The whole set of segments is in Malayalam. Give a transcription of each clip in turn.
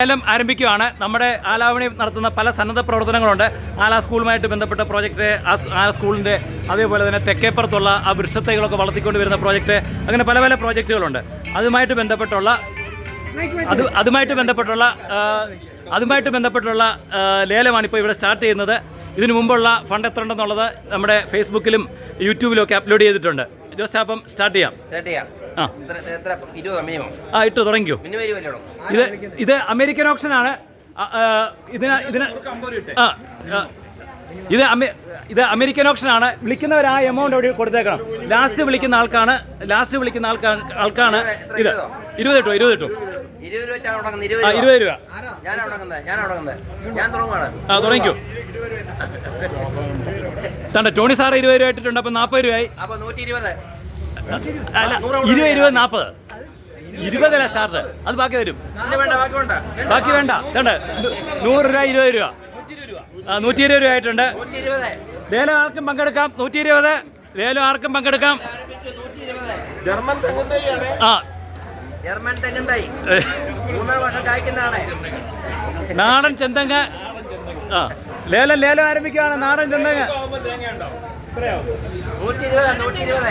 ലേലം ആരംഭിക്കുകയാണ്. നമ്മുടെ ആലാവണി നടത്തുന്ന പല സന്നദ്ധ പ്രവർത്തനങ്ങളുണ്ട്. ആല സ്കൂളുമായിട്ട് ബന്ധപ്പെട്ട പ്രോജക്റ്റ് ആ സ്കൂളിന്റെ അതേപോലെ തന്നെ തെക്കേപ്പുറത്തുള്ള ആ വൃക്ഷത്തൈകളൊക്കെ വളർത്തിക്കൊണ്ട് വരുന്ന പ്രോജക്റ്റ് അങ്ങനെ പല പല പ്രോജക്റ്റുകളുണ്ട് അതുമായിട്ട് ബന്ധപ്പെട്ടുള്ള അത് അതുമായിട്ട് ബന്ധപ്പെട്ടുള്ള അതുമായിട്ട് ബന്ധപ്പെട്ടുള്ള ലേലമാണ് ഇപ്പോൾ ഇവിടെ സ്റ്റാർട്ട് ചെയ്യുന്നത്. ഇതിനു മുമ്പുള്ള ഫണ്ട് എത്ര ഉണ്ടെന്നുള്ളത് നമ്മുടെ ഫേസ്ബുക്കിലും യൂട്യൂബിലും ഒക്കെ അപ്ലോഡ് ചെയ്തിട്ടുണ്ട്. ജോസ് അപ്പം സ്റ്റാർട്ട് ചെയ്യാം. സ്റ്റാർട്ട് ചെയ്യാം. ആ. ഇട്ടു തുടങ്ങിയോ ഇത് ഇത് അമേരിക്കൻ ഓപ്ഷൻ ആണ്. ആ, ആ, ഇതിന് ഇതിന് ആ ഇത് അമേ- ഇത് അമേരിക്കൻ ഓപ്ഷൻ ആണ്. വിളിക്കുന്നവർ ആ എമൗണ്ട് അവിടെ കൊടുത്തേക്കണം. ലാസ്റ്റ് വിളിക്കുന്ന ആൾക്കാണ് ലാസ്റ്റ് വിളിക്കുന്ന ആൾക്കാണ് ആൾക്കാണ് ഇത്. ഇരുപത്? കിട്ടോ ഇരുപത് കിട്ടോ ആ ഇരുപത് രൂപ. രൂപ ഞാൻ തുടങ്ങുന്നത് ഞാൻ തുടങ്ങുന്നത് ഞാൻ തുടങ്ങുവാണ്. ആ തുടങ്ങിക്കോ. തണ്ട ടോണി സാറ് ഇരുപത് രൂപ ഇട്ടിട്ടുണ്ട് അപ്പം നാൽപ്പത് രൂപയായി. അപ്പൊ നൂറ്റി ഇരുപത്. അല്ല ഇരുപത് ഇരുപത് നാൽപ്പത് ഇരുപതല്ല സ്റ്റാർട്ട് അത് ബാക്കി വേണ്ട ബാക്കി വേണ്ട. ബാക്കി വേണ്ട. നൂറ് രൂപ ഇരുപത് രൂപ. ആ നൂറ്റി ഇരുപത് രൂപ ആയിട്ടുണ്ട്. ലേലം ആർക്കും പങ്കെടുക്കാം. നൂറ്റി ഇരുപത് ലേലം ആർക്കും പങ്കെടുക്കാം. ആ. ജർമ്മൻ വർഷം കായ്ക്കുന്നതാണ്. നാടൻ ചെന്തങ്ങ. ആ. ലേലം ലേലം ആരംഭിക്കുകയാണ് നാടൻ ചെന്തങ്ങ. നൂറ്റി ഇരുപത് നൂറ്റി ഇരുപത്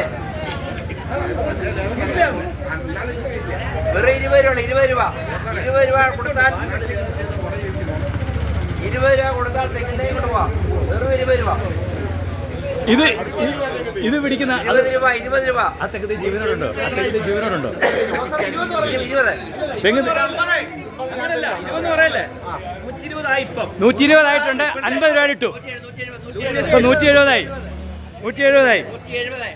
വെറും ഇരുപത് രൂപ ഇരുപത് രൂപ. ഇരുപത് രൂപ കൊടുത്താൽ ഇരുപത് രൂപ കൊടുത്താൽ തെങ്ങിൻ കൊടുവാ കൊണ്ട് പോവാം. വെറും ഇരുപത് രൂപ. ഇത് ഇത് പിടിക്കുന്ന അത് ഇരുപത് രൂപ ഇരുപത് രൂപ. ആ തെക്കത്തെ ജീവനോടുണ്ടോ? ആ തെക്കത്തെ ജീവനോടുണ്ടോ? ഇരുപത്. തെങ്ങ് നൂറ്റി ഇരുപതായിട്ടുണ്ട് അൻപത് രൂപ ഇട്ടു. ഇപ്പൊ നൂറ്റി എഴുപതായി നൂറ്റി എഴുപതായി നൂറ്റി എഴുപത് നൂറ്റി എഴുപത് തെങ്ങും തൈ നൂറ്റി എഴുപത് ഇതാണ് എഴുപത്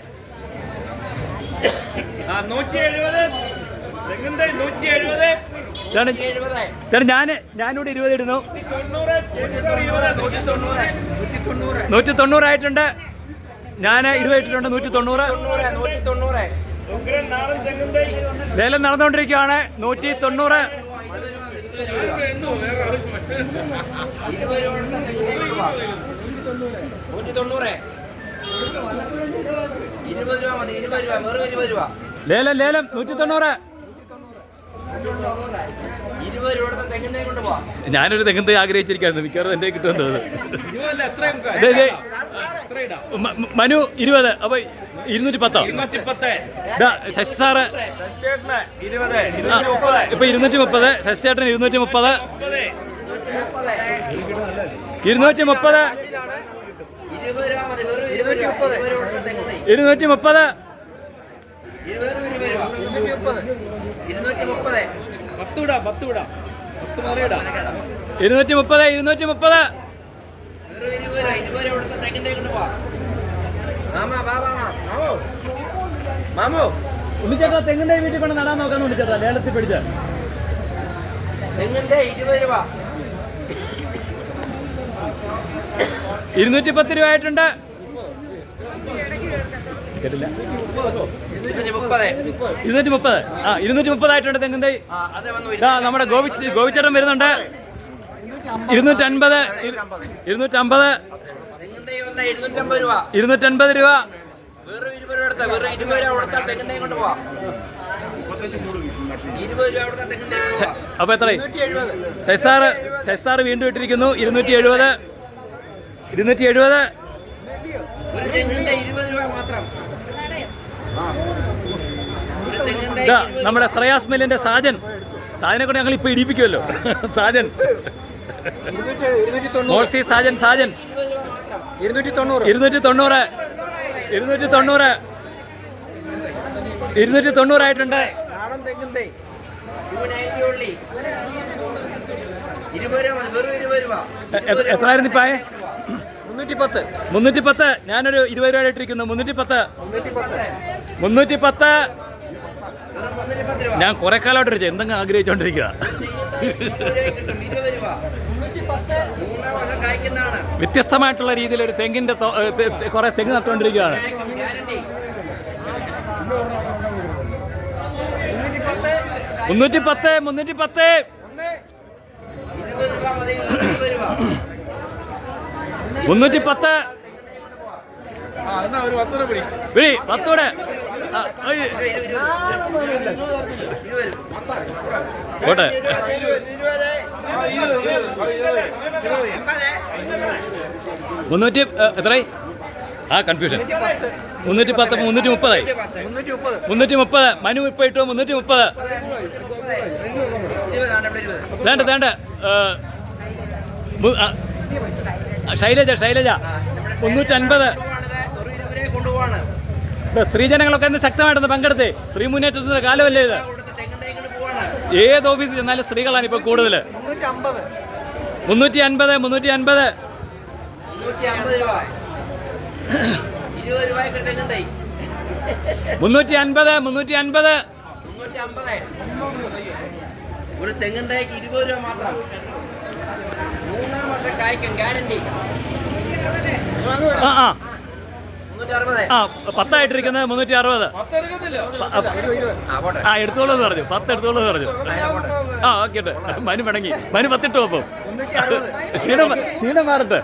ഇതാണ് ഞാൻ ഞാനിവിടെ ഇരുപത് ഇടുന്നു. നൂറ്റി തൊണ്ണൂറ് നൂറ്റി തൊണ്ണൂറ് തൊണ്ണൂറായിട്ടുണ്ട് ഞാൻ ഇരുപത് ഇട്ടിട്ടുണ്ട് നൂറ്റി തൊണ്ണൂറ് ലേലം നടന്നുകൊണ്ടിരിക്കുകയാണ്. നൂറ്റി തൊണ്ണൂറ് നൂറ്റി തൊണ്ണൂറ് ലേലം ലേലം നൂറ്റി തൊണ്ണൂറ് കൊടുത്ത തെങ്ങിൻ തൈ ഞാനൊരു ആഗ്രഹിച്ചിരിക്കുന്നു മിക്കവാറും എന്റെ കിട്ടുന്നത് മനു ഇരുപത് അപ്പൊ ഇരുന്നൂറ്റി പത്തോ ശശി സാറ്. ഇപ്പൊ ഇരുന്നൂറ്റി മുപ്പത് ശശിചേട്ടൻ ഇരുന്നൂറ്റി മുപ്പത് ഇരുന്നൂറ്റി മുപ്പത് ഇരുന്നൂറ്റി മുപ്പത്. ഇരുന്നൂറ്റി മുപ്പത്. ഇരുന്നൂറ്റി മുപ്പത്. മാമാ ഉണ്ണിച്ചേട്ടാ തെങ്ങിന്റെ വീട്ടിൽ കൊണ്ട് നടാൻ നോക്കാന്ന് ഉണ്ണിച്ചേട്ടാ ലേലത്തിൽ പിടിച്ചാൽ തെങ്ങിന്റെ ഇരുപത് രൂപ. ഇരുന്നൂറ്റി പത്ത് രൂപ ആയിട്ടുണ്ട് കേട്ടില്ല. ഇരുന്നൂറ്റി മുപ്പത് ഇരുന്നൂറ്റി മുപ്പത് ആ ഇരുന്നൂറ്റി മുപ്പതായിട്ടുണ്ട് തെങ്ങിൻ തൈ ആ അതെ വന്നു ഇതാ നമ്മുടെ ഗോപി ഗോപിച്ചേട്ടൻ വരുന്നുണ്ട്. ഇരുന്നൂറ്റൻപത് ഇരുന്നൂറ്റമ്പത് ഇരുന്നൂറ്റൻപത്. രൂപ. അപ്പൊ എത്ര സെസാറ് സെസാറ് വീണ്ടും ഇട്ടിരിക്കുന്നു. ഇരുന്നൂറ്റി എഴുപത്. ഇരുന്നൂറ്റി എഴുപത് നമ്മുടെ ശ്രേയാസ് മെല്ലിന്റെ സാജൻ. സാജനെ കൊണ്ട് ഞങ്ങൾ ഇപ്പൊ ഇടിപ്പിക്കുമല്ലോ സാജൻ. മോൾസി സാജൻ സാജൻ. ഇരുന്നൂറ്റി തൊണ്ണൂറ് ഇരുന്നൂറ്റി തൊണ്ണൂറ് ഇരുന്നൂറ്റി തൊണ്ണൂറ് ഇരുന്നൂറ്റി തൊണ്ണൂറായിട്ടുണ്ട് എത്രയായിരുന്നു ഇപ്പായേ? മുന്നൂറ്റി പത്ത് ഞാനൊരു ഇരുപത് രൂപ ഇട്ടിരിക്കുന്നു മുന്നൂറ്റി പത്ത് മുന്നൂറ്റി പത്ത് ഞാൻ കുറെ കാലമായിട്ട് ഒരു എന്തെങ്കിലും ആഗ്രഹിച്ചോണ്ടിരിക്കുക വ്യത്യസ്തമായിട്ടുള്ള രീതിയിൽ ഒരു തെങ്ങിന്റെ കുറെ തെങ്ങ് നട്ടുകൊണ്ടിരിക്കുകയാണ് മുന്നൂറ്റി പത്ത് മുന്നൂറ്റി പത്ത് ഇരുപത് രൂപ മതി ഇരുപത് രൂപ മുന്നൂറ്റി പത്ത് വിളി പത്തോടെ. പോട്ടെ. മുന്നൂറ്റി എത്രയായി? ആ കൺഫ്യൂഷൻ മുന്നൂറ്റി പത്ത് മുന്നൂറ്റി മുപ്പതായി മുന്നൂറ്റി മുപ്പത് മനു ഇപ്പൊ ഇട്ടു മുന്നൂറ്റി മുപ്പത് വേണ്ട വേണ്ട. ശൈലജ ശൈലജ. മുന്നൂറ്റൻപത്. സ്ത്രീജനങ്ങളൊക്കെ ഇന്ന് ശക്തമായിട്ടൊന്ന് പങ്കെടുത്തേ സ്ത്രീ മുന്നേറ്റത്തിന്റെ കാലമല്ലേ ഇത്? ഏത് ഓഫീസിൽ ചെന്നാലും സ്ത്രീകളാണ് ഇപ്പൊ കൂടുതൽ മുന്നൂറ്റി അൻപത് മുന്നൂറ്റി അൻപത് മുന്നൂറ്റി അൻപത് മുന്നൂറ്റി അൻപത് ഒരു തെങ്ങും. തൈക്ക് ഇരുപത് രൂപ മാത്രം. മൂന്നാം വർഷം കായ്ക്കും ഗ്യാരണ്ടി ആ ആ. മുന്നൂറ്റി അറുപത് ആ പത്തായിട്ടിരിക്കുന്നത് മുന്നൂറ്റി അറുപത് ആ പോട്ടെ ആ എടുത്തോളൂ എന്ന് പറഞ്ഞു. പത്ത് എടുത്തോളൂ എന്ന് പറഞ്ഞു. ആ ഓക്കെ മനു പിണങ്ങി മനു പത്തിട്ട് അപ്പം ക്ഷീണം ക്ഷീണം മാറട്ടെ.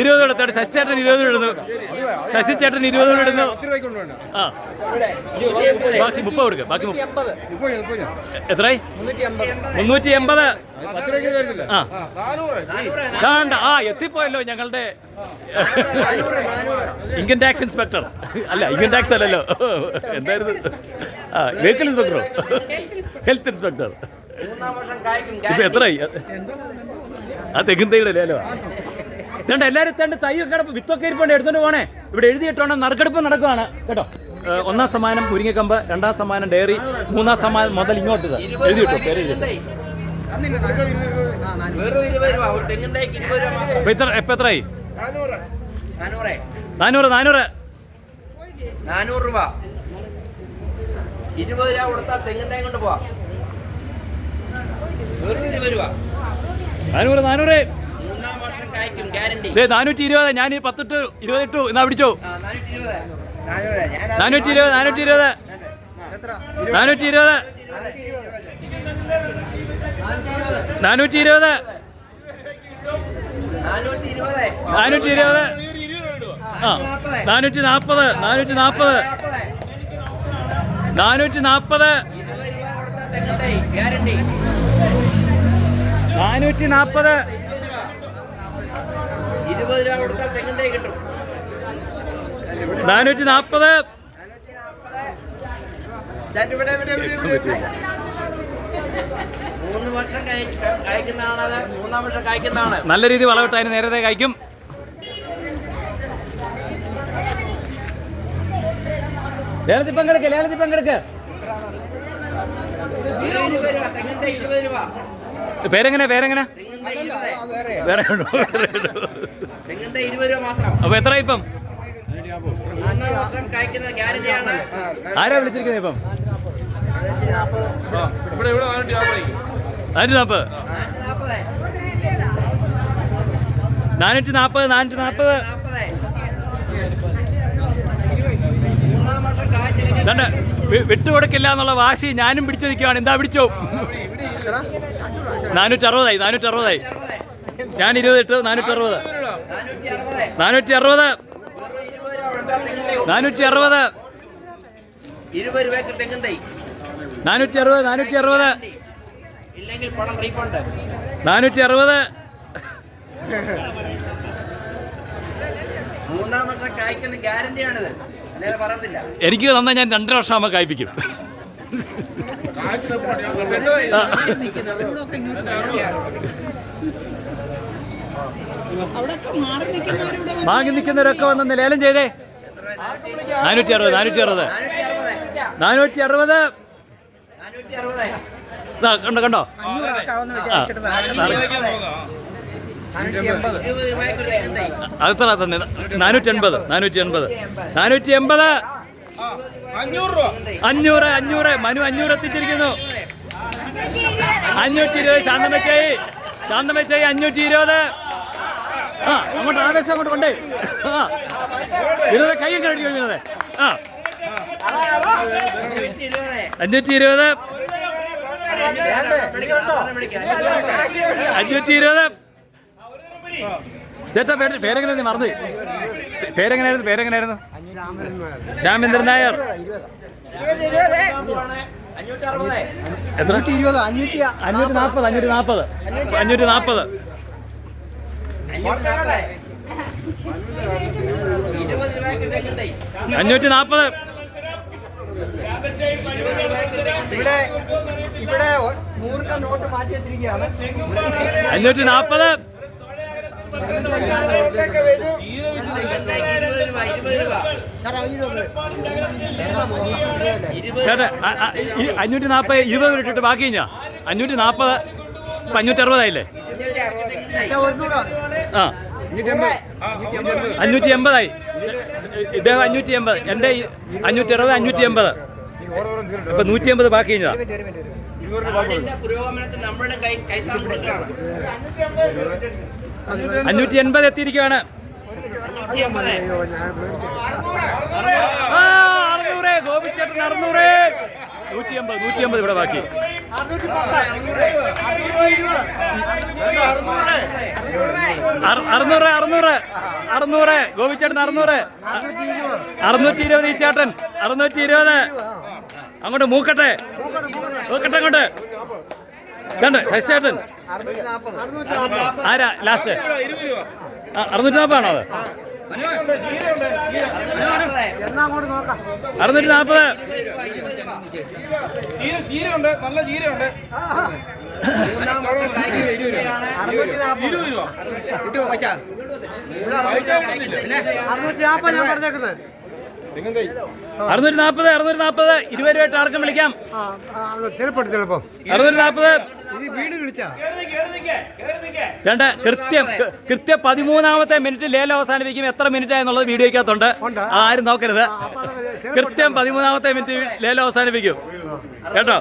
ഇരുപത് എടുത്തോട്ടെ ശശി ചേട്ടൻ ഇരുപത് ഇടുന്നു. ശശി ചേട്ടൻ ഇരുപത് ഇടുന്നു. ആ. ബാക്കി മുപ്പത് കൊടുക്കുക ബാക്കി എത്രയായി? മുന്നൂറ്റി എൺപത് ആ. വേണ്ട ആ എത്തിപ്പോയല്ലോ ഞങ്ങളുടെ ഇൻകം ടാക്സ് ഇൻസ്പെക്ടർ. അല്ല ഇൻകം ടാക്സ് അല്ലല്ലോ. എന്തായിരുന്നു? ആ വെഹിക്കിൾ ഇൻസ്പെക്ടറോ? Health inspector. ഇപ്പൊ എത്രയായി? ആ തെങ്ങുന്തൈയുടെ ലേലോ ഇതുകൊണ്ട് എല്ലാവരും തണ്ട് തൈ കിടപ്പ് വിത്തൊക്കെ ഇരിപ്പുണ്ട്. എടുത്തോണ്ട് പോണേ. ഇവിടെ എഴുതിയിട്ടുണ്ട് നറുക്കെടുപ്പ് നടക്കുവാണ്. കേട്ടോ? ഒന്നാം സമ്മാനം മുരിങ്ങക്കമ്പ് രണ്ടാം സമ്മാനം ഡയറി മൂന്നാം സമ്മാനം മുതൽ ഇങ്ങോട്ട്. എഴുതിയിട്ടോ പേര് എഴുതിയിട്ടോ മാത്രം? അപ്പൊ ഇത്ര എത്രയായി നാനൂറ്. നാനൂറ്. നാനൂറ് രൂപ. ഇരുപത് രൂപ കൊടുത്താൽ തെങ്ങിൻ തേങ്ങ കൊണ്ട് പോവാം? നാനൂറ് നാനൂറ്. നാനൂറ്റി ഇരുപത് ഞാൻ ഈ പത്തിട്ട് ഇരുപതിട്ടു. എന്നാ പിടിച്ചോ? നാനൂറ്റി ഇരുപത് നാനൂറ്റി ഇരുപത് നാനൂറ്റി ഇരുപത് നാനൂറ്റി ഇരുപത് നാനൂറ്റി ഇരുപത് ആ നാനൂറ്റി നാൽപ്പത് നാനൂറ്റി നാൽപ്പത് നാനൂറ്റി നാൽപ്പത് നാനൂറ്റി നാൽപ്പത് ഇരുപത് രൂപ കൊടുത്താൽ തെങ്ങും തൈ കിട്ടും. നാനൂറ്റി നാൽപ്പത് മൂന്ന് വർഷം കായ്- കായ്ക്കുന്നതാണ് മൂന്നാം വർഷം കായ്ക്കുന്നതാണ് നല്ല രീതി വളവിട്ട് അതിന് നേരത്തെ കഴിക്കും. ലേലത്തിൽ പങ്കെടുക്ക ലേലത്തിൽ പങ്കെടുക്ക. ഇരുപത് രൂപ ഇരുപത് രൂപ. പേരെങ്ങനെ പേരെങ്ങനെ? വേറെ ഉണ്ടോ? അപ്പൊ എത്ര ഇപ്പം? ആരാ വിളിച്ചിരിക്കുന്നത് ഇപ്പം? ഇവിടെ ഇവിടെ നാനൂറ്റി നാപ്പത് നാനൂറ്റി നാൽപ്പത് നാനൂറ്റി നാൽപ്പത് നാനൂറ്റി വിട്ടുകൊടുക്കില്ല എന്നുള്ള വാശി ഞാനും പിടിച്ചു നിൽക്കുകയാണ്. എന്താ പിടിച്ചോ? നാനൂറ്റി അറുപതായി നാനൂറ്റി അറുപതായി ഞാൻ ഇരുപത് ഇട്ട് നാനൂറ്റി അറുപത് നാനൂറ്റി അറുപത് നാനൂറ്റി അറുപത് നാനൂറ്റി അറുപത് നാനൂറ്റി അറുപത് നാനൂറ്റി അറുപത് മൂന്നാം വർഷം കായ്ക്കുന്ന ഗ്യാരണ്ടിയാണിത്. എനിക്ക് തന്നാൽ ഞാൻ രണ്ടര വർഷം ആകുമ്പോൾ കായ്പിക്കും. വാങ്ങി നിൽക്കുന്നവരൊക്കെ വന്ന് ലേലം ചെയ്തേ. നാനൂറ്റി അറുപത് നാനൂറ്റി അറുപത് നാനൂറ്റി അറുപത് കണ്ടോ കണ്ടോ? അത്ര തന്നെ നാനൂറ്റി എൺപത് നാനൂറ്റി എൺപത് നാനൂറ്റി എൺപത് അഞ്ഞൂറ് അഞ്ഞൂറ് മനു അഞ്ഞൂറ് എത്തിച്ചിരിക്കുന്നു. അഞ്ഞൂറ്റി ഇരുപത് ശാന്തമച്ചായി ശാന്തമച്ചായി അഞ്ഞൂറ്റി ഇരുപത് ആ അങ്ങോട്ട് ആവേശം അങ്ങോട്ട് കൊണ്ടേ. ആ ഇരുപത് കൈ കഴുകി കഴിയുന്നത് ആ. അഞ്ഞൂറ്റി ഇരുപത് അഞ്ഞൂറ്റി ഇരുപത് ചേട്ടാ പേരെങ്ങനെ മറന്നു. പേരെങ്ങനെയായിരുന്നു പേരെങ്ങനെയായിരുന്നു രാമേന്ദ്രൻ നായർ. എത്ര? അഞ്ഞൂറ്റി നാപ്പത് അഞ്ഞൂറ്റി നാൽപ്പത് അഞ്ഞൂറ്റി നാൽപ്പത് അഞ്ഞൂറ്റി നാൽപ്പത് അഞ്ഞൂറ്റി നാൽപ്പത് ഇവിടെ ഇവിടെ നോട്ട് മാറ്റി വെച്ചിരിക്കുകയാണ്. നാൽപ്പത് തെങ്ങിൻ തൈക്ക് ഇരുപത് രൂപ ഇരുപത് രൂപ ഇരുപത് അഞ്ഞൂറ്റി നാൽപ്പത് ഇരുപത് രൂപ ഇട്ടിട്ട് ബാക്കി കഴിഞ്ഞാ? അഞ്ഞൂറ്റി നാൽപ്പത് അഞ്ഞൂറ്റി അറുപതായില്ലേ ആ. അഞ്ഞൂറ്റി എൺപതായി ഇദ്ദേഹം അഞ്ഞൂറ്റി എൺപത് എന്റെ ഈ അഞ്ഞൂറ്റി അറുപത് അഞ്ഞൂറ്റി എൺപത് ഇപ്പൊ നൂറ്റി എൺപത് ബാക്കി കഴിഞ്ഞതാ. പുരോഗമനത്തിൽ നമ്മളുടെ കൈ കൊടുക്കുകയാണ്. അഞ്ഞൂറ്റി എൺപത് എത്തിയിരിക്കുകയാണ്. അറുന്നൂറ്. ഇവിടെ ബാക്കി. അറു- അറുന്നൂറ് അറുന്നൂറ് അറുന്നൂറ്. ഗോപിച്ചേട്ടൻ അറുന്നൂറ്. അറുന്നൂറ്റി ഇരുപത് ഈ ചേട്ടൻ. അറുന്നൂറ്റി ഇരുപത് അങ്ങോട്ട് മൂക്കട്ടെ. മൂക്കട്ടെ അങ്ങോട്ട്. ഇതുണ്ട് ശശിചേട്ടൻ അറുന്നൂറ്റി ആരാ ലാസ്റ്റ്? അറുന്നൂറ്റി നാൽപ്പതാണോ അത്? അറുന്നൂറ്റി നാൽപ്പത് ചീരയുണ്ട് നല്ല ചീരയുണ്ട് അറുന്നൂറ്റി നാൽപ്പത് ഞാൻ പറഞ്ഞേക്കുന്നത്. അറുന്നൂറ്റി നാൽപ്പത് അറുന്നൂറ്റി നാൽപ്പത് ഇരുപത് രൂപ ആർക്കും വിളിക്കാം. അറുന്നൂറ്റി നാൽപ്പത് ഇത് വീട് വിളിച്ചാ? രണ്ട് കൃത്യം കൃത്യം പതിമൂന്നാമത്തെ മിനിറ്റ് ലേലം അവസാനിപ്പിക്കും. എത്ര മിനിറ്റ് എന്നുള്ളത് വീഡിയോയ്ക്കകത്തുണ്ട്. ആരും നോക്കരുത്. കൃത്യം പതിമൂന്നാമത്തെ മിനിറ്റ് ലേലം അവസാനിപ്പിക്കും. കേട്ടോ?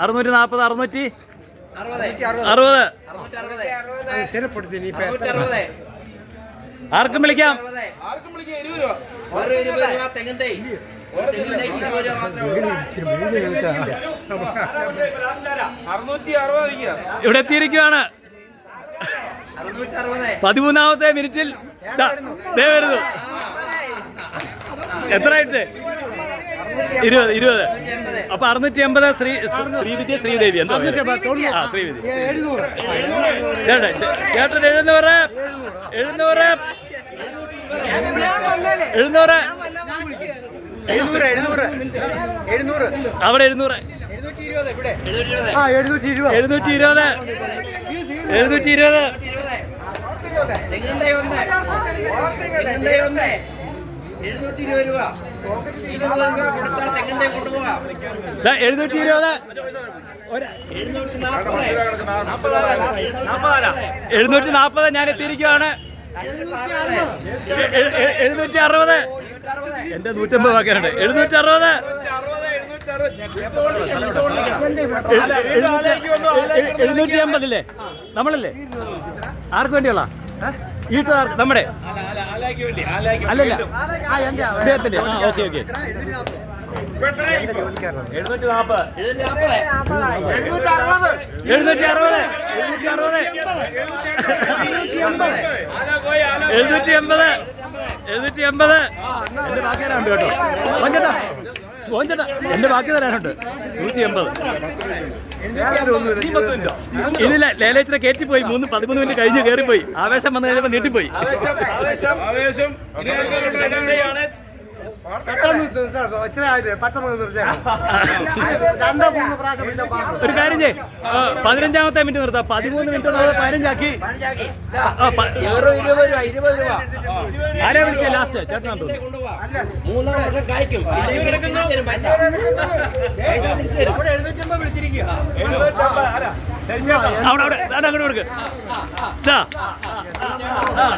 അറുന്നൂറ്റി നാൽപ്പത് അറുന്നൂറ്റി അറുപത്. ആർക്കും വിളിക്കാം. ഇവിടെ എത്തിയിരിക്കുകയാണ് പതിമൂന്നാമത്തെ മിനിറ്റിൽ ദാ, വരുന്നു. എത്രയായിട്ട് ഇരുപത് ഇരുപത്. അപ്പൊ അറുന്നൂറ്റി എൺപത് ശ്രീ ശ്രീവിദ്യ ശ്രീദേവി എന്താ? ആ ശ്രീവിദ്യ. എഴുന്നൂറ്. ചേട്ടൻ ചേട്ടൻ എഴുന്നൂറ്. എഴുന്നൂറ്. എഴുന്നൂറ്. എഴുന്നൂറ് എഴുന്നൂറ്. എഴുന്നൂറ്. അവിടെ എഴുന്നൂറ്. എഴുന്നൂറ്റി ഇരുപത് എഴുന്നൂറ്റി ഇരുപത് എഴുന്നൂറ്റി ഇരുപത് എഴുന്നൂറ്റി ഇരുപത് രൂപ കൊടുത്താൽ കൊണ്ടുപോകാം. എഴുന്നൂറ്റി എഴുന്നൂറ്റി നാൽപ്പത് ഞാൻ എത്തിയിരിക്കുകയാണ് എഴുന്നൂറ്റി അറുപത് എന്റെ നൂറ്റമ്പത് വാക്കാനുണ്ട് എഴുന്നൂറ്റി അറുപത് എഴുന്നൂറ്റി അമ്പതില്ലേ നമ്മളല്ലേ? ആർക്ക് വേണ്ടിയുള്ള വീട്ടുകാർ നമ്മുടെ അല്ലല്ല. അദ്ദേഹത്തിന്റെ ആ ഓക്കെ ഓക്കെ. എഴുന്നൂറ്റി നാൽപ്പത് എഴുന്നൂറ്റി അറുപത് എഴുന്നൂറ്റി അറുപത് എഴുന്നൂറ്റി എൺപത് എഴുന്നൂറ്റി എൺപത് എന്റെ ബാക്കി തരാനുണ്ട് കേട്ടോ. മോഞ്ചേട്ടാ എന്റെ ബാക്കി തരാനുണ്ട് നൂറ്റി എൺപത് ഇതില്ല ലേലേച്ചിനെ കയറ്റിപ്പോയി മൂന്ന് പതിമൂന്ന് മിനിറ്റ് കഴിഞ്ഞ് കയറിപ്പോയി ആവേശം വന്നു കഴിഞ്ഞപ്പോൾ നീട്ടിപ്പോയി. ആവേശം ആവേശം ഒരു കാര്യം ചെയ് പതിനഞ്ചാമത്തെ മിനിറ്റ് നിർത്താം. പതിമൂന്ന് മിനിറ്റ് എന്നുള്ളത് പതിനഞ്ചാക്കി. ആരാ വിളിച്ചത് ലാസ്റ്റ്? ചേട്ടനാ അവിടെ അവിടെ അങ്ങോട്ട് കൊടുക്ക്.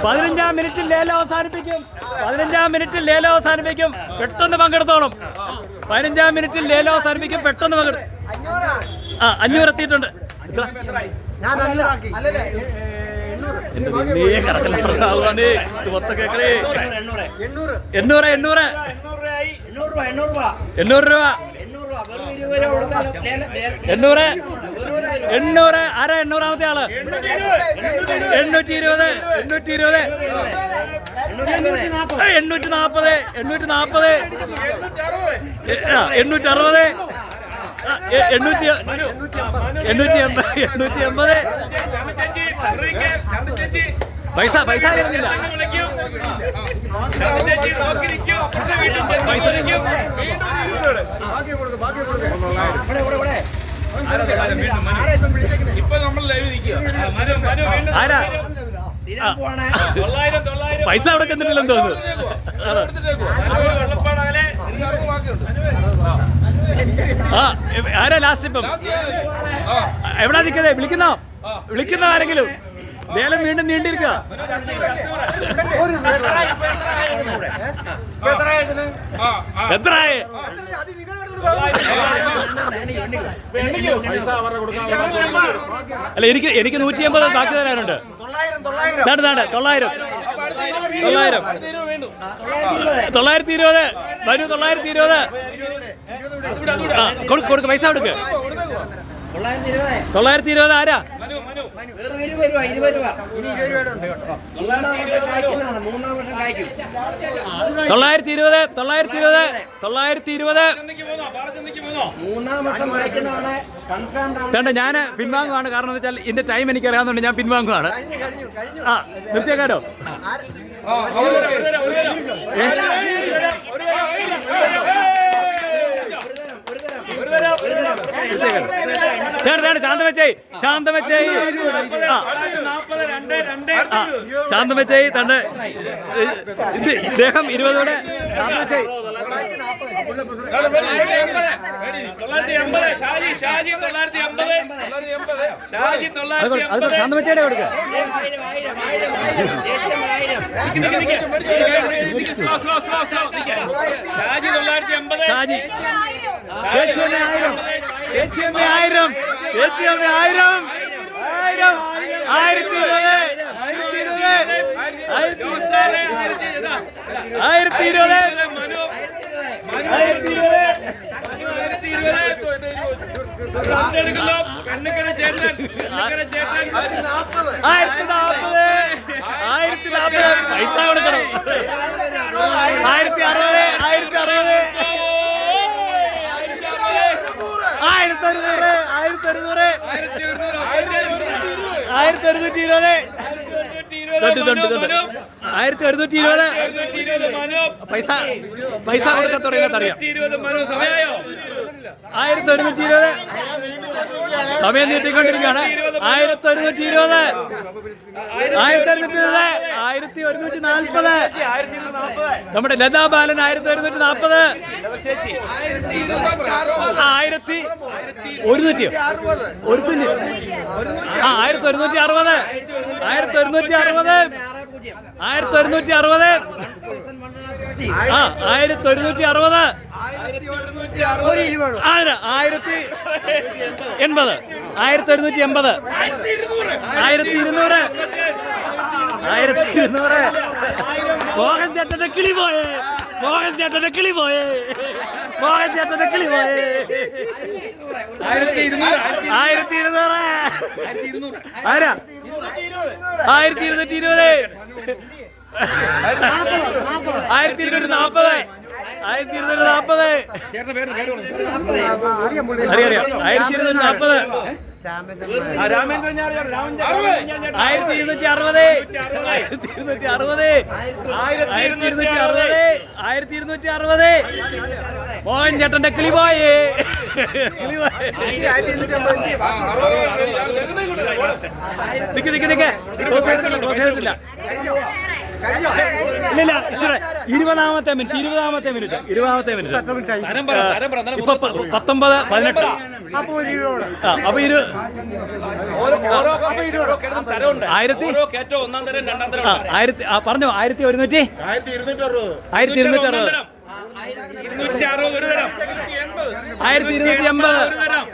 പതിനഞ്ചാം മിനിറ്റിൽ ലേലം അവസാനിപ്പിക്കും. പതിനഞ്ചാം മിനിറ്റിൽ ലേലം അവസാനിപ്പിക്കും. പെട്ടെന്ന് പങ്കെടുത്തോളും. പതിനഞ്ചാം മിനിറ്റിൽ ലേലം അവസാനിപ്പിക്കും പെട്ടെന്ന് പങ്കെടുക്കും ആ അഞ്ഞൂറ് എത്തിയിട്ടുണ്ട്. എണ്ണൂറ്. എണ്ണൂറ്. എണ്ണൂറ്. രൂപ എണ്ണൂറ്. എണ്ണൂറ് ആരാ എണ്ണൂറാമത്തെ ആൾ. എണ്ണൂറ്റി ഇരുപത് എണ്ണൂറ്റി ഇരുപത് എണ്ണൂറ്റി നാൽപ്പത് എണ്ണൂറ്റി നാൽപ്പത് എണ്ണൂറ്റി അറുപത് എണ്ണൂറ്റി എണ്ണൂറ്റി എൺപത് എണ്ണൂറ്റി എൺപത് പൈസ പൈസ പൈസ ഇപ്പൊ നമ്മൾ ലൈവ് നിൽക്കുക പൈസ അവിടെ ചെന്നിട്ടില്ലെന്ന് തോന്നുന്നു ആ ആരാ ലാസ്റ്റ് ഇപ്പം? എവിടാ നിൽക്കുന്നത് വിളിക്കുന്നോ? വിളിക്കുന്ന ആരെങ്കിലും? ലേലം വീണ്ടും നീണ്ടിരിക്കുക എത്രയായി അല്ല എനിക്ക് എനിക്ക് നൂറ്റി അമ്പത് ബാക്കി തരാനുണ്ട്. തൊള്ളായിരത്തി ഇരുപത്. വരൂ തൊള്ളായിരത്തി ഇരുപത്. കൊടുക്ക് കൊടുക്ക് പൈസ കൊടുക്ക്. തൊള്ളായിരത്തി ഇരുപത് ആരാ? തൊള്ളായിരത്തി ഇരുപത് തൊള്ളായിരത്തി ഇരുപത് തൊള്ളായിരത്തി ഇരുപത്. വേണ്ട ഞാൻ പിൻവാങ്ങുവാണ്. കാരണം എന്ന് വെച്ചാൽ ഇതിന്റെ ടൈം എനിക്ക് അറിയാവുന്നതുകൊണ്ട് ഞാൻ പിൻവാങ്ങുവാണ്. ആ നിർത്തിയേക്കാട്ടോ ഏ? ശാന്തം വെച്ചേ ഇത് ഇദ്ദേഹം ഇരുപതോടെ ശാന്തം വെച്ചേ ശാന്തം വെച്ചേടെ സ്ലോ ഷാജി ഷാജി ചേച്ചി അമ്മ ആയിരം. ചേച്ചി അമ്മ ആയിരം. ആയിരം ആയിരം ആയിരത്തി ഇരുപത്. ആയിരത്തി ഇരുപത്. ആയിരത്തി ആയിരത്തി നാൽപ്പത് ആയിരത്തി നാൽപ്പത് പൈസ കൊടുക്കണം. ആയിരത്തി അറുപത്. ആയിരത്തി അറുപത്. ഒരുന്നൂറ് ആയിരത്തി ഒരുന്നൂറ് ആയിരത്തി ഒരുന്നൂറ് ആയിരത്തി ആയിരത്തി ഒരുന്നൂറ്റി ഇരുപത് തൊണ്ട് തൊണ്ട് തൊണ്ട് ആയിരത്തി ഒരുന്നൂറ്റി ഇരുപത് പൈസ പൈസ കൊടുക്കാൻ തുടങ്ങിയത് അറിയാം ആയിരത്തി ഒരുന്നൂറ്റി ഇരുപത് സമയം നീട്ടിക്കൊണ്ടിരിക്കുകയാണ് ആയിരത്തി ഒരുന്നൂറ്റി ഇരുപത് ആയിരത്തി ഒരുന്നൂറ്റി ഇരുപത് ആയിരത്തി ഒരുന്നൂറ്റി നാൽപ്പത് നമ്മുടെ ലതാ ബാലൻ ആയിരത്തി ഒരുന്നൂറ്റി നാൽപ്പത് ആയിരത്തി ഒരുന്നൂറ്റിയോ ഒരുന്നൂറ്റി ആ ആയിരത്തി ഒരുന്നൂറ്റി അറുപത് ആയിരത്തി ഒരുന്നൂറ്റി അറുപത് ആയിരത്തി ഒരുന്നൂറ്റി അറുപത്. ആ ആയിരത്തി ഒരുന്നൂറ്റി അറുപത്. ആയിരത്തി എൺപത്. ആയിരത്തി ഒരുന്നൂറ്റി എൺപത്. ആയിരത്തി ഇരുന്നൂറ് ആയിരത്തി ഇരുന്നൂറ് മോഹൻ ചേട്ടന്റെ കിളി പോയേ. മോഹൻ ചേട്ടന്റെ കിളി പോയേ. മോഹൻ ചേട്ടന്റെ കിളി പോയേ. ആയിരത്തി ഇരുന്നൂറ്. ആയിരത്തി ഇരുന്നൂറ്. ആരാ? ആയിരത്തി ഇരുന്നൂറ്റി ഇരുപത്. ആയിരത്തി ഇരുന്നൂറ്റി നാപ്പത്. ആയിരത്തി ഇരുന്നൂറ്റി പറഞ്ഞു അറിയാം ആയിരത്തി ഇരുന്നൂറ്റി നാപ്പത്. ആയിരത്തി ഇരുന്നൂറ്റി അറുപത്. ആയിരത്തി ഇരുന്നൂറ്റി അറുപത്. ആയിരത്തി ഇരുന്നൂറ്റി അറുപത്. ആയിരത്തി ഇരുന്നൂറ്റി അറുപത്. മോഹൻ ചേട്ടന്റെ കിളി പോയേ കിളി പോയേ നിക്ക് ഇല്ല ഇച്ചിരി ഇരുപതാമത്തെ മിനിറ്റ് ഇരുപതാമത്തെ മിനിറ്റ് ഇരുപതാമത്തെ മിനിറ്റ്. ഇപ്പൊ പത്തൊമ്പത് പതിനെട്ട്. അപ്പൊ ഇരു ആയിരത്തി ആയിരത്തി പറഞ്ഞോ ആയിരത്തി ഒരുന്നൂറ്റി? ആയിരത്തി ഇരുന്നൂറ്റി അറുപത്. ഇരുന്നൂറ്റി അറുപത്. ആയിരത്തി ഇരുന്നൂറ്റി എൺപത് തരം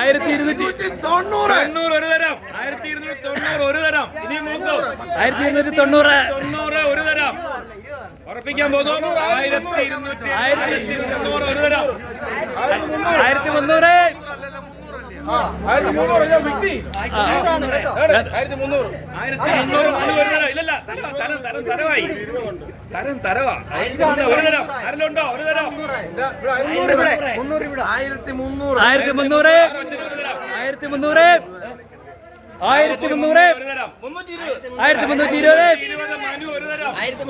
ആയിരത്തി ഇരുന്നൂറ്റി തൊണ്ണൂറ് ഒരു തരം. ആയിരത്തി ഇരുന്നൂറ്റി തൊണ്ണൂറ് ഒരു തരം. ഇനി നോക്കൂ. ആയിരത്തി ഇരുന്നൂറ്റി തൊണ്ണൂറ് തൊണ്ണൂറ് ഒരു തരം. ഉറപ്പിക്കാൻ പോകുന്നു. ആയിരത്തി ഇരുന്നൂറ്റി ആയിരത്തി തൊണ്ണൂറ് ഒരു തരം. ആയിരത്തി മുന്നൂറ് ആയിരത്തി മുന്നൂറ് ഞാൻ ഫിക്സ് ചെയ്യും. ആയിരത്തി മുന്നൂറ് മനു ഒരു തരം ഇല്ലല്ല തരവാ തരം തരം തരവായി തരം തരവാ. ഒരു തരം. ആരെല്ലുണ്ടോ ഒരു തരം. ആയിരത്തി മുന്നൂറ് ആയിരത്തി മുന്നൂറ് ആയിരത്തി മുന്നൂറ് ആയിരത്തി മുന്നൂറ് ആയിരത്തി മുന്നൂറ്റി ഇരുപത് ആയിരത്തി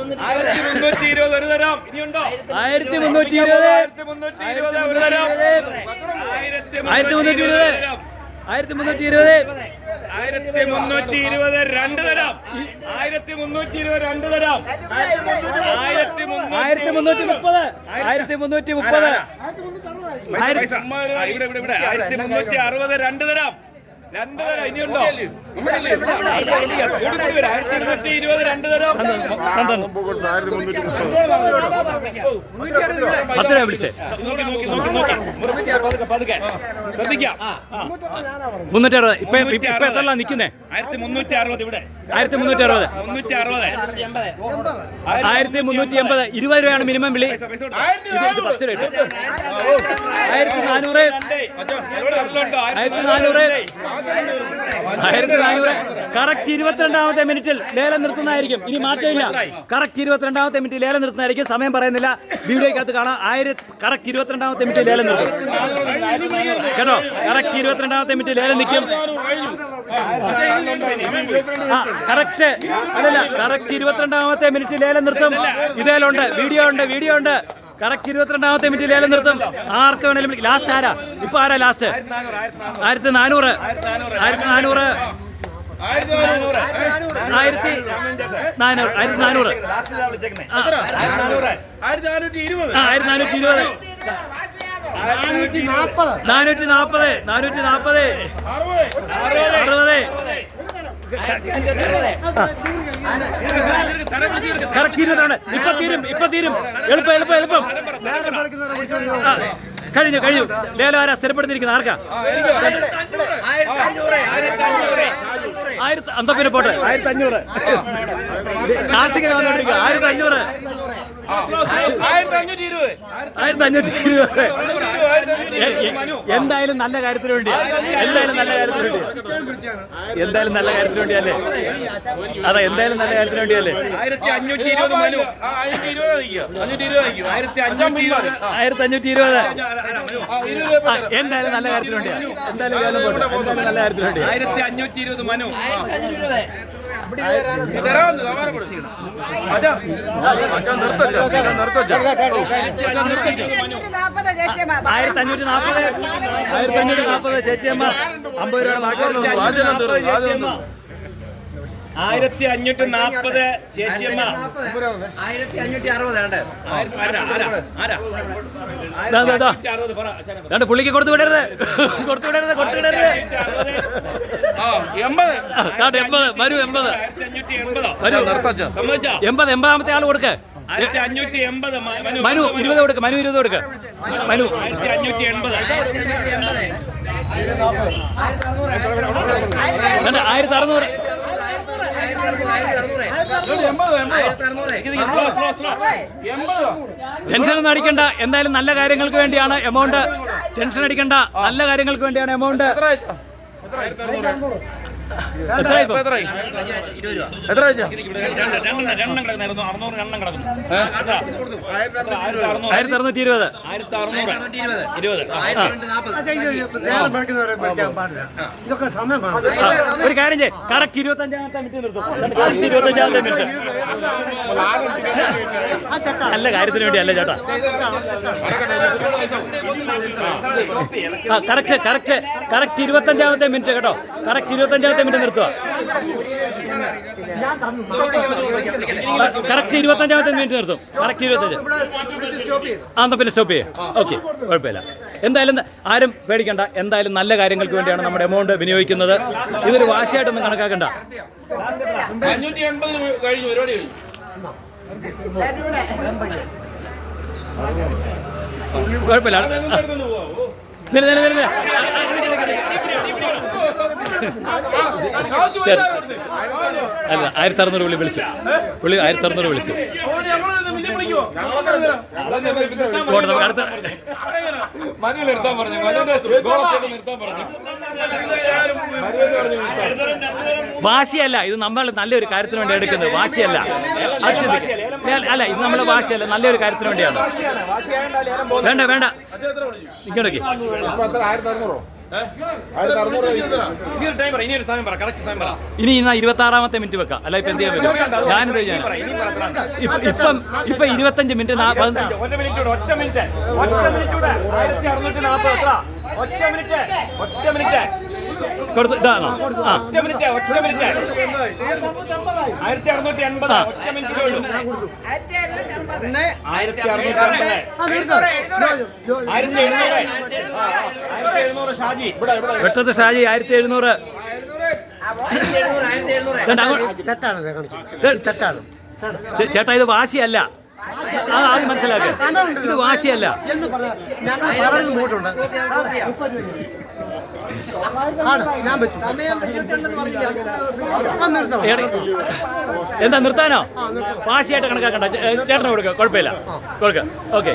മുന്നൂറ്റി ഇരുപത് ഒരു തരം ഇനിയുണ്ടോ? ആയിരത്തി മുന്നൂറ്റി ഇരുപത് ആയിരത്തി മുന്നൂറ്റി ഇരുപത് ഒരു തരം. ആയിരത്തി മുന്നൂറ്റി ഇരുപത് ആയിരത്തി മുന്നൂറ്റി ഇരുപത് ആയിരത്തി മുന്നൂറ്റി ഇരുപത് രണ്ട് തരം. ആയിരത്തി മുന്നൂറ്റി ഇരുപത് രണ്ട് തരം ആയിരത്തി ആയിരത്തി മുന്നൂറ്റി മുപ്പത് ആയിരത്തി മുന്നൂറ്റി മുപ്പത് ആയിരത്തി മുന്നൂറ്റി അറുപത് രണ്ട് തരം. രണ്ട് തരം ഇനിയുണ്ടോ ആയിരത്തി ഇരുന്നൂറ്റി ഇരുപത് രണ്ട് തരം പത്ത് രൂപ വിളിച്ചേ പതുക്കെ ശ്രദ്ധിക്കാം മുന്നൂറ്റി അറുപത് ഇപ്പൊ ഇപ്പൊ എത്ര നിക്കുന്നേ ആയിരത്തി മുന്നൂറ്റി അറുപത് ഇവിടെ ആയിരത്തി മുന്നൂറ്റി അറുപത് മുന്നൂറ്റി അറുപത് ആയിരത്തി മുന്നൂറ്റി എൺപത് ഇരുപത് രൂപയാണ് മിനിമം വിളി പത്ത് രൂപ ആയിരത്തി നാനൂറ് ആയിരത്തി നാനൂറ് ആയിരത്തി നാനൂറ്. കറക്റ്റ് ഇരുപത്തിരണ്ടാമത്തെ മിനിറ്റിൽ ലേലം നിർത്തുന്നതായിരിക്കും. ഇനി മാറ്റമില്ല. കറക്റ്റ് ഇരുപത്തിരണ്ടാമത്തെ മിനിറ്റ് ലേലം നിർത്തുന്നതായിരിക്കും. സമയം പറയുന്നില്ല. വീഡിയോക്കകത്ത് കാണാം. ആയിരത്തി കറക്റ്റ് ഇരുപത്തിരണ്ടാമത്തെ മിനിറ്റ് ലേലം നിർത്തും. കേട്ടോ? കറക്റ്റ് ഇരുപത്തിരണ്ടാമത്തെ മിനിറ്റ് ലേലം നിൽക്കും. കറക്റ്റ് അല്ലല്ല കറക്റ്റ് ഇരുപത്തിരണ്ടാമത്തെ മിനിറ്റ് ലേലം നിർത്തും. ഇതേലുണ്ട്. വീഡിയോ ഉണ്ട് വീഡിയോ ഉണ്ട് കറക്റ്റ് ഇരുപത്തിരണ്ടാമത്തെ മിനിറ്റ് ലേലം നിർത്തും. ആർക്ക് വേണേലും ലാസ്റ്റ് ആരാ? ഇപ്പൊ ആരാ ലാസ്റ്റ് ആയിരത്തി നാനൂറ്. ആയിരത്തി നാനൂറ്. ആയിരത്തി നാനൂറ് ആയിരത്തി നാനൂറ് ആയിരത്തി നാനൂറ്റി ഇരുപത് ആയിരത്തി നാനൂറ്റി ഇരുപത് നാനൂറ്റി നാൽപ്പത് നാനൂറ്റി നാൽപ്പത് അറുപത്. ഇപ്പൊ തീരും ഇപ്പൊ തീരും. എളുപ്പം എളുപ്പം എളുപ്പം. കഴിഞ്ഞു കഴിഞ്ഞു. ലേലം ആരാ സ്ഥിരപ്പെടുത്തിയിരിക്കുന്ന ആർക്കാ? ആയിരത്തി അഞ്ഞൂറ് ആയിരത്തി അഞ്ഞൂറ് ആയിരത്തി അന്ത പിന്നെ പോട്ടെ. ആയിരത്തി അഞ്ഞൂറ്. കാശിങ്ങനെ ആയിരത്തി അഞ്ഞൂറ്. ആയിരത്തി അഞ്ഞൂറ്റി ഇരുപത്. എന്തായാലും നല്ല കാര്യത്തിന് വേണ്ടി. എന്തായാലും നല്ല കാര്യത്തിന് വേണ്ടി. എന്തായാലും നല്ല കാര്യത്തിന് വേണ്ടി അല്ലേ? അതെ എന്തായാലും നല്ല കാര്യത്തിന് വേണ്ടി അല്ലേ? അഞ്ഞൂറ്റി ഇരുപത് മനു. ആയിരത്തി അഞ്ഞൂറ്റി ഇരുപത്. ആയിരത്തി അഞ്ഞൂറ്റി ഇരുപത് എന്തായാലും നല്ല കാര്യത്തിന് വേണ്ടിയാ. എന്തായാലും നല്ല കാര്യത്തിന് വേണ്ടി ആയിരത്തി അഞ്ഞൂറ്റി ഇരുപത് മനു. ആയിരത്തി അഞ്ഞൂറ്റി നാൽപ്പത് ആയിരത്തി അഞ്ഞൂറ്റി നാൽപ്പത് ചേച്ചിയമ്മ അമ്പത് രൂപ ബാക്കിയുള്ളൂ ആയിരത്തി അഞ്ഞൂറ്റി നാൽപ്പത് ചേച്ചിയമ്മ ആയിരത്തി അഞ്ഞൂറ്റി അറുപത് പുള്ളിക്ക് കൊടുത്തു വിടരുത്. കൊടുത്തു വിടരുത് കൊടുത്തു വിടരുത്. എൺപത്. എൺപത്. വരൂ എൺപത്. എൺപതോ വരൂ. സമ്മതിച്ചോ എൺപത് എൺപതാമത്തെ ആൾ കൊടുക്ക്. ആയിരത്തി അഞ്ഞൂറ്റി എൺപത് മനു ഇരുപത് കൊടുക്ക്. മനു ഇരുപത് കൊടുക്ക്. മനു. ആയിരത്തി അഞ്ഞൂറ്റി എൺപത് രണ്ട് ആയിരത്തി അറുന്നൂറ് ടെൻഷൻ ഒന്നും അടിക്കണ്ട. എന്തായാലും നല്ല കാര്യങ്ങൾക്ക് വേണ്ടിയാണ് എമൗണ്ട്. ടെൻഷൻ അടിക്കണ്ട. നല്ല കാര്യങ്ങൾക്ക് വേണ്ടിയാണ് എമൗണ്ട്. എത്ര? എത്ര? എത്ര വെച്ചാ? ആയിരത്തി അറുന്നൂറ്. ആയിരത്തി അറുന്നൂറ്റി ഇരുപത് ആയിരത്തി അറുന്നൂറ്. ഇരുപത്. ആ. നേരം പഠിക്കുന്നവരെ പഠിക്കാൻ പാടില്ല ഇതൊക്കെ സമയം വേണം. ആ, ഒരു കാര്യം ചെയ്യ് കറക്റ്റ് ഇരുപത്തഞ്ചാമത്തെ മിനിറ്റ് നിർത്തും കറക്റ്റ് ഇരുപത്തഞ്ചാമത്തെ മിനിറ്റ് നല്ല കാര്യത്തിന് വേണ്ടി അല്ലേ ചേട്ടാ കറക്റ്റ് കറക്റ്റ് കറക്റ്റ് ഇരുപത്തഞ്ചാമത്തെ മിനിറ്റ് കേട്ടോ കറക്റ്റ് ഇരുപത്തഞ്ചാമത്തെ മിനിറ്റ് നിർത്തുക. കറക്റ്റ് ഇരുപത്തഞ്ചാമത്തെ മിനിറ്റ് നിർത്തും. കറക്റ്റ് ഇരുപത്തഞ്ച്. ആ എന്നാ പിന്നെ സ്റ്റോപ്പ് ചെയ്യാം. ഓക്കെ കുഴപ്പമില്ല. എന്തായാലും ആരും പേടിക്കണ്ട. എന്തായാലും നല്ല കാര്യങ്ങൾക്ക് വേണ്ടിയാണ് നമ്മുടെ എമൗണ്ട് വിനിയോഗിക്കുന്നത്. ഇതൊരു വാശിയായിട്ടൊന്നും കണക്കാക്കണ്ട. അഞ്ഞൂറ്റി എൺപത് കഴിഞ്ഞു. പരിപാടി കഴിഞ്ഞു. കുഴപ്പമില്ല? നില നില നില നില. അല്ല ആയിരത്തി അറുന്നൂറ് പുള്ളി വിളിച്ചു. പുള്ളി ആയിരത്തി അറുന്നൂറ് വിളിച്ചു പറഞ്ഞു പറഞ്ഞു വാശിയല്ല ഇത് നമ്മൾ നല്ലൊരു കാര്യത്തിന് വേണ്ടി എടുക്കുന്നത്. വാശിയല്ല. അല്ല ഇത് നമ്മളെ വാശിയല്ല നല്ലൊരു കാര്യത്തിന് വേണ്ടിയാണ്. വേണ്ട വേണ്ട. ഇങ്ങോട്ടേക്ക്. ഇനി ഇന്ന ടൈം പറ സമയം പറ കറക്റ്റ് സമയം പറ. ഇനി ഇന്ന് ഇരുപത്തി ആറാമത്തെ മിനിറ്റ് വെക്കാം. അല്ല ഇപ്പൊ എന്ത് ചെയ്യാൻ പറ്റും? ഞാനിത് ഇപ്പ- ഇപ്പം ഇരുപത്തഞ്ച് മിനിറ്റ് ഒറ്റ മിനിറ്റ് ഒറ്റ മിനിറ്റ് ഒറ്റ മിനിറ്റ് ഒറ്റ മിനിറ്റ് ഒറ്റ മിനിറ്റ് കൊടുത്ത് ഇതാണോ ആ. ഒറ്റ മിനിറ്റ് ഒറ്റ മിനിറ്റ്. ആയിരത്തി അറുന്നൂറ്റി എൺപത് ഒറ്റ മിനിറ്റ് ആയിരത്തി അറുന്നൂറ്റി എൺപത് ആയിരത്തി എഴുന്നൂറ് ആയിരത്തി എഴുന്നൂറ് ഷാജി. വെട്ടത്ത് ആയിരത്തി എഴുന്നൂറ് ചേട്ടാ ഇത് വാശിയല്ല. ആ ആദ്യം മനസ്സിലാക്കുക ഇത് വാശിയല്ല. ഞങ്ങൾ ഞാൻ എന്താ നിർത്താനോ? വാശിയായിട്ട് കണക്കാക്കണ്ട. ചേട്ടനെ കൊടുക്കുക കുഴപ്പമില്ല. കൊടുക്കുക ഓക്കെ.